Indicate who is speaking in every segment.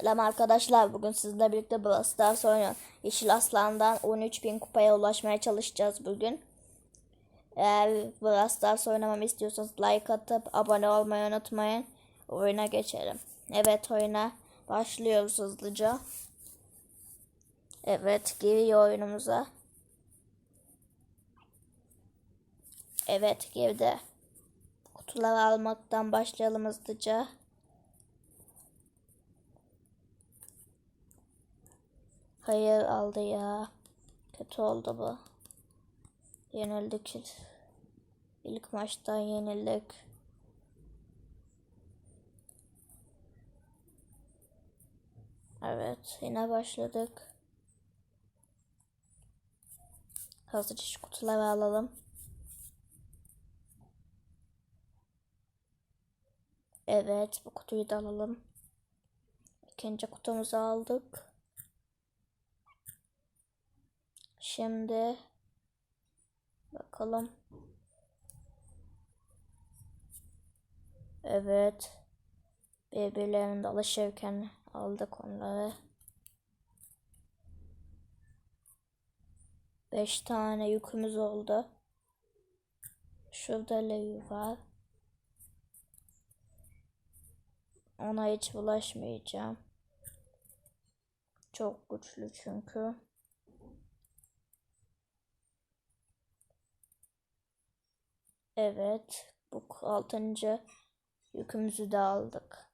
Speaker 1: Selam arkadaşlar. Bugün sizinle birlikte Brawl Stars. Yeşil Aslan'dan 13.000 kupaya ulaşmaya çalışacağız bugün. Eğer Brawl oynamamı istiyorsanız like atıp abone olmayı unutmayın. Oyuna geçelim. Evet oyuna başlıyoruz hızlıca. Evet giriyor oyunumuza. Evet girdi. Kutuları almaktan başlayalım hızlıca. Hayır aldı ya. Kötü oldu bu. Yenildik. İlk maçtan yenildik. Evet yine başladık. Hızlıca şu kutuları alalım. Evet bu kutuyu da alalım. İkinci kutumuzu aldık. Şimdi bakalım. Evet. Birbirlerinde alışırken aldık onları. Beş tane yükümüz oldu. Şurada Leyu var. Ona hiç bulaşmayacağım. Çok güçlü çünkü. Evet. Bu altıncı yükümüzü de aldık.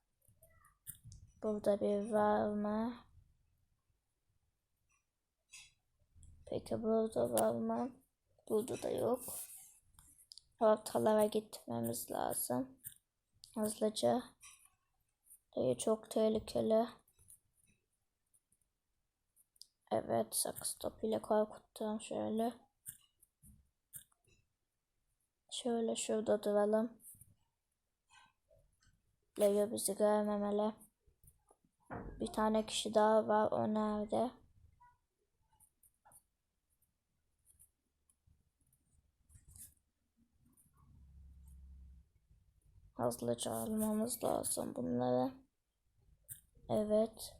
Speaker 1: Burada bir var mı? Peki burada var mı? Burada da yok. Ortalara gitmemiz lazım. Hızlıca. Dayı çok tehlikeli. Evet sakız topuyla korkuttum şöyle. Şöyle şurada duralım. Leo bizi görmemeli. Bir tane kişi daha var. O nerede? Hızlıca almamız lazım bunları. Evet.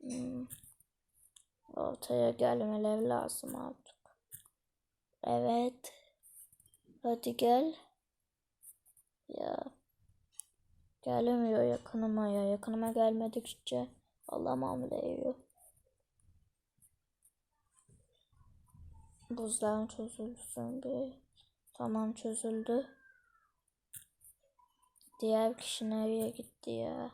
Speaker 1: Hmm. Ortaya gelmeleri lazım artık. Evet. Hadi gel. Ya. Gelmiyor yakınıma ya. Yakınıma gelmedikçe alamam diyor. Buzların çözülsün bir. Tamam çözüldü. Diğer kişi nereye gitti ya?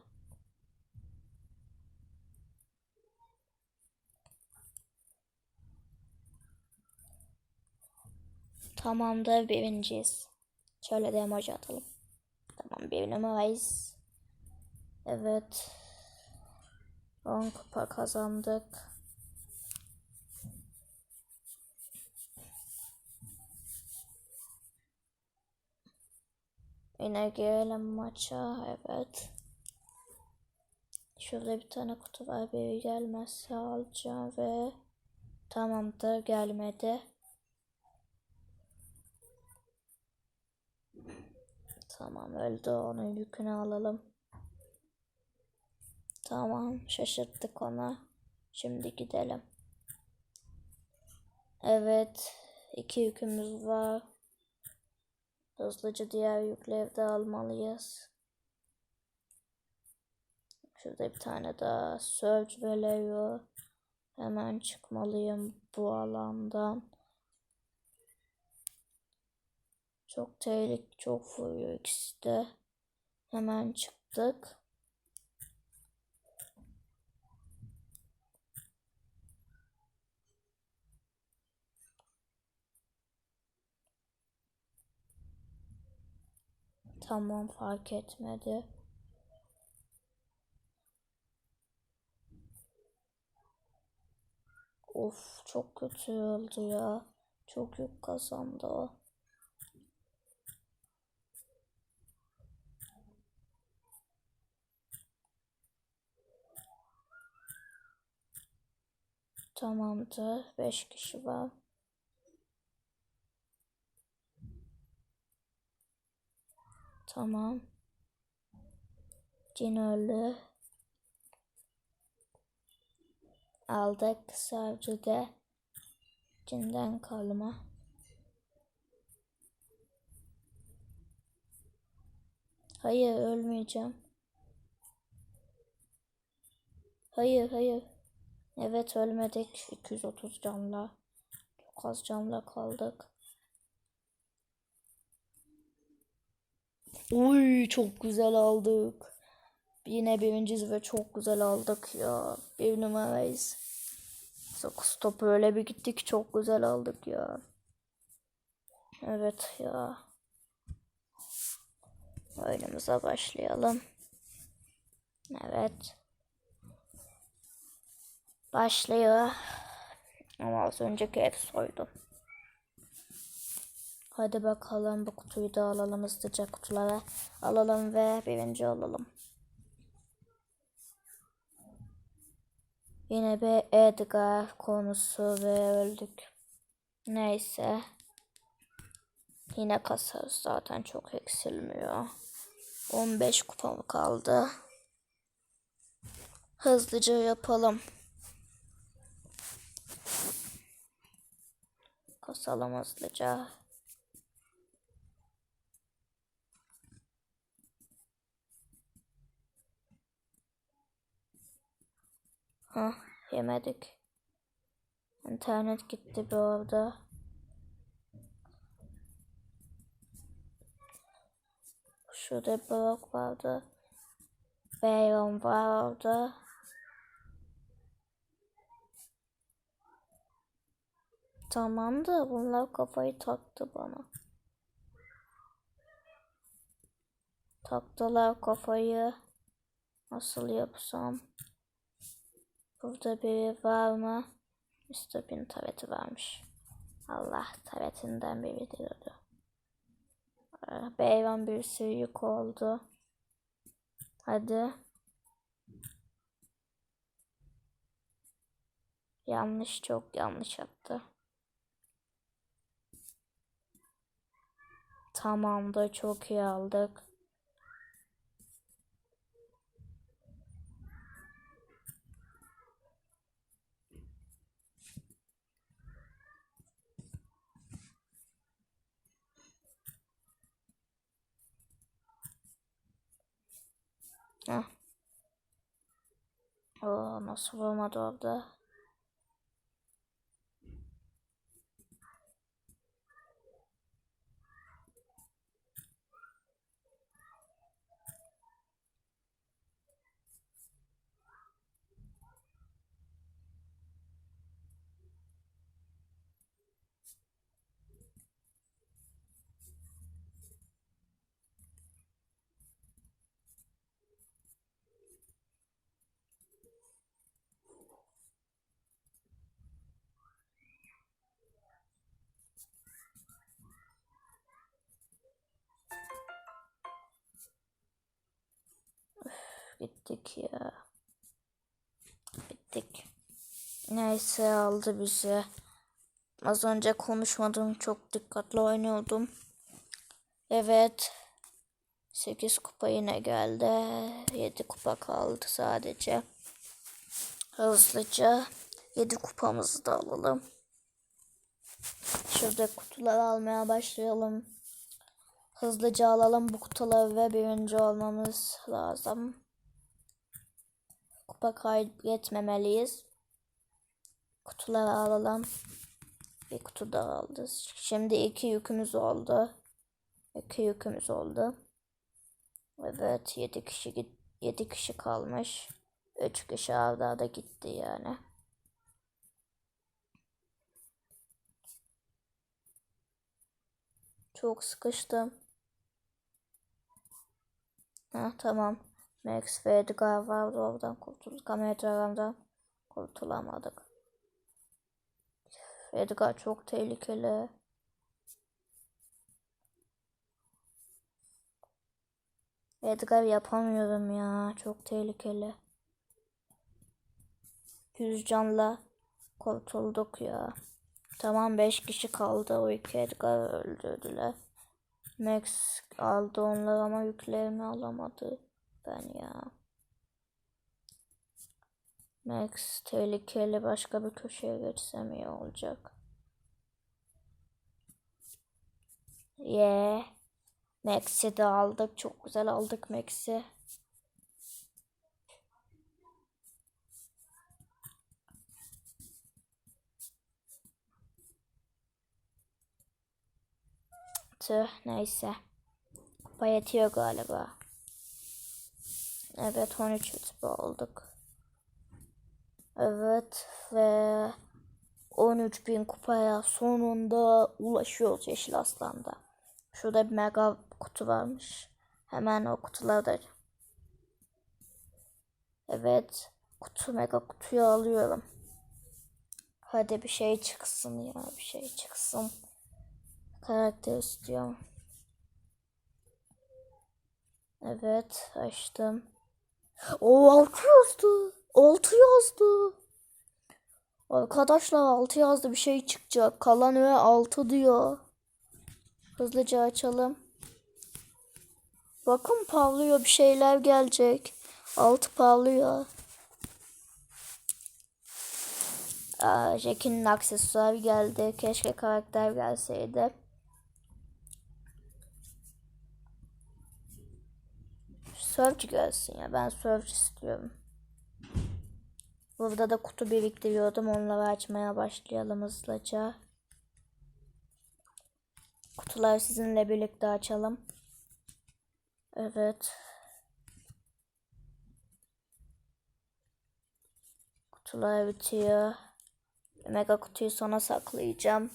Speaker 1: Tamamdır birinciyiz. Şöyle de emoji atalım. Tamam bir numarayız. Evet. 10 kupa kazandık. Yine girelim maça. Evet. Şurada bir tane kutu var. Biri gelmezse alacağım ve tamamdır gelmedi. Tamam öldü onun yükünü alalım. Tamam şaşırttık ona. Şimdi gidelim. Evet iki yükümüz var. Hızlıca diğer yükleri de almalıyız. Şurada bir tane daha Surge veriyor. Hemen çıkmalıyım bu alandan. Çok tehlik, çok vuruyor ikisi de. Hemen çıktık. Tamam fark etmedi. Of çok kötü oldu ya. Çok yük kazandı o. Tamamdır. 5 kişi var. Tamam. Cin öldü. Aldık savcı da cinden kalma. Hayır ölmeyeceğim. Hayır hayır. Evet ölmedik. 230 canla. Çok az canla kaldık. Uy çok güzel aldık. Yine birinciyiz ve çok güzel aldık ya. Bir numarayız. Topu öyle bir gittik çok güzel aldık ya. Evet ya. Oyunumuza başlayalım. Evet. Başlıyor. Ama az önceki ev soydum. Hadi bakalım bu kutuyu da alalım hızlıca kutulara alalım ve birinci olalım. Yine bir Edgar konusu ve öldük. Neyse. Yine kasarız zaten çok eksilmiyor. 15 kupam kaldı. Hızlıca yapalım. Kasalım hızlıca. Ha, yemedik. İnternet gitti bir orada. Şurada blok vardı. Beyron vardı. Tamam da bunlar kafayı taktı bana. Taktılar kafayı. Nasıl yapsam? Burada biri var mı? Mr. Bean tableti varmış. Allah tabletinden biri diyordu. Beyvan bir sürü yük oldu. Hadi. Yanlış çok yanlış yaptı. Tamam da çok iyi aldık. Heh. Oo, nasıl vurmadı orada? Bittik ya. Bittik. Neyse aldı bizi. Az önce konuşmadım. Çok dikkatli oynuyordum. Evet. 8 kupa yine geldi. 7 kupa kaldı sadece. Hızlıca 7 kupamızı da alalım. Şurada kutuları almaya başlayalım. Hızlıca alalım bu kutuları ve birinci olmamız lazım. Kupa kaybetmemeliyiz. Kutuları alalım. Bir kutu daha aldı. Şimdi iki yükümüz oldu. İki yükümüz oldu. Evet, yedi kişi yedi kişi kalmış. Üç kişi arda da gitti yani. Çok sıkıştım. Ha tamam. Max ve Edgar vardı oradan kurtulduk. Kameralardan kurtulamadık. Edgar çok tehlikeli. Edgar yapamıyorum ya. Çok tehlikeli. Yüz canla kurtulduk ya. Tamam 5 kişi kaldı. O iki Edgar öldürdüler. Max aldı onları ama yüklerini alamadı. Ben ya. Max tehlikeli başka bir köşeye geçsem iyi olacak. Yeah. Max'i de aldık. Çok güzel aldık Max'i. Tüh neyse. Kupa yetiyor galiba. Evet 13 rütbe olduk. Evet ve 13 bin kupaya sonunda ulaşıyoruz Yeşil Aslan'da. Şurada bir mega kutu varmış. Hemen o kutuları Evet. Kutu mega kutuyu alıyorum. Hadi bir şey çıksın ya. Bir şey çıksın. Karakter istiyorum. Evet. Açtım. O 6 yazdı. 6 yazdı. Arkadaşlar 6 yazdı bir şey çıkacak. Kalan ve 6 diyor. Hızlıca açalım. Bakın parlıyor bir şeyler gelecek. Altı parlıyor. Aa, Jack'in aksesuarı geldi. Keşke karakter gelseydi. Surge gelsin ya. Ben Surge istiyorum. Burada da kutu biriktiriyordum. Onları açmaya başlayalım hızlıca. Kutuları sizinle birlikte açalım. Evet. Kutular bitiyor. Mega kutuyu sona saklayacağım.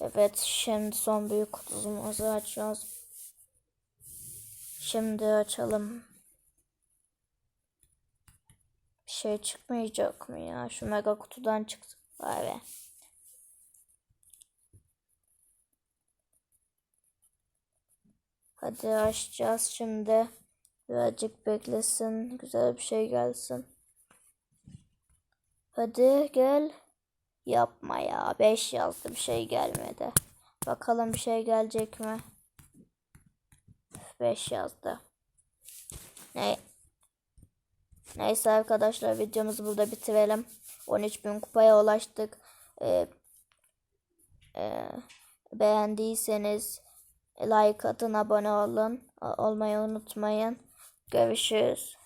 Speaker 1: Evet şimdi son büyük kutumuzu açıyoruz. Şimdi açalım. Bir şey çıkmayacak mı ya? Şu mega kutudan çıktı. Vay be. Hadi açacağız şimdi. Birazcık beklesin. Güzel bir şey gelsin. Hadi gel. Yapma ya. 5 yazdı bir şey gelmedi. Bakalım bir şey gelecek mi? 5 yazdı. Ne? Neyse arkadaşlar videomuzu burada bitirelim. 13.000 kupaya ulaştık. Ee, e, beğendiyseniz like atın, abone olun. Olmayı unutmayın. Görüşürüz.